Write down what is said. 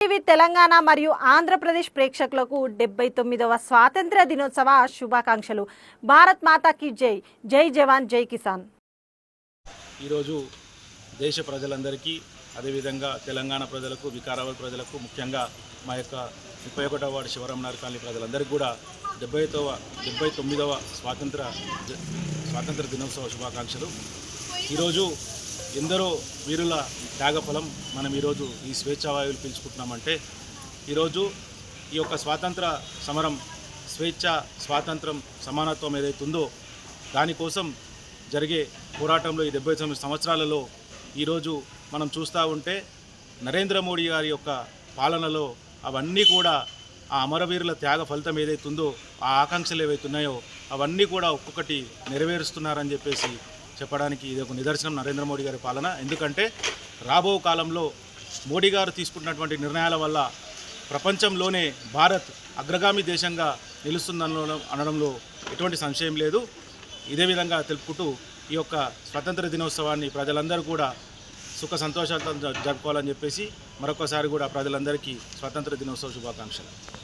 TV Telangana మరియు ఆంధ్రప్రదేశ్ ప్రేక్షకులకు డెబ్బై తొమ్మిదవ స్వాతంత్ర దినోత్సవ శుభాకాంక్షలు. భారత్ మాతాకి జై. జై జవాన్ జై కిసాన్. ఈరోజు దేశ ప్రజలందరికీ అదేవిధంగా తెలంగాణ ప్రజలకు వికారాబాద్ ప్రజలకు ముఖ్యంగా మా యొక్క ముప్పై ఒకటవ వార్డు శివరామనార్ కాలనీ ప్రజలందరికీ కూడా డెబ్బైతవ డెబ్బై తొమ్మిదవ స్వాతంత్ర స్వాతంత్ర దినోత్సవ శుభాకాంక్షలు. ఈరోజు ఎందరో వీరుల త్యాగఫలం మనం ఈరోజు ఈ స్వేచ్ఛావాయువులు పీల్చుకుంటున్నామంటే ఈరోజు ఈ యొక్క స్వాతంత్ర సమరం స్వేచ్ఛ స్వాతంత్రం సమానత్వం ఏదైతుందో దానికోసం జరిగే పోరాటంలో ఈ డెబ్బై తొమ్మిది సంవత్సరాలలో ఈరోజు మనం చూస్తూ ఉంటే నరేంద్ర మోడీ గారి యొక్క పాలనలో అవన్నీ కూడా ఆ అమరవీరుల త్యాగ ఫలితం ఏదైతుందో ఆ ఆకాంక్షలు ఏవైతున్నాయో అవన్నీ కూడా ఒక్కొక్కటి నెరవేరుస్తున్నారని చెప్పేసి చెప్పడానికి ఇది ఒక నిదర్శనం నరేంద్ర మోడీ గారి పాలన. ఎందుకంటే రాబో కాలంలో మోడీ గారు తీసుకున్నటువంటి నిర్ణయాల వల్ల ప్రపంచంలోనే భారత్ అగ్రగామి దేశంగా నిలుస్తుందన అనడంలో ఎటువంటి సంశయం లేదు. ఇదే విధంగా తెలుపుకుంటూ ఈ యొక్క స్వతంత్ర దినోత్సవాన్ని ప్రజలందరూ కూడా సుఖ సంతోషాలతో జ- జరుపుకోవాలని చెప్పేసి మరొకసారి కూడా ప్రజలందరికీ స్వతంత్ర దినోత్సవ శుభాకాంక్షలు.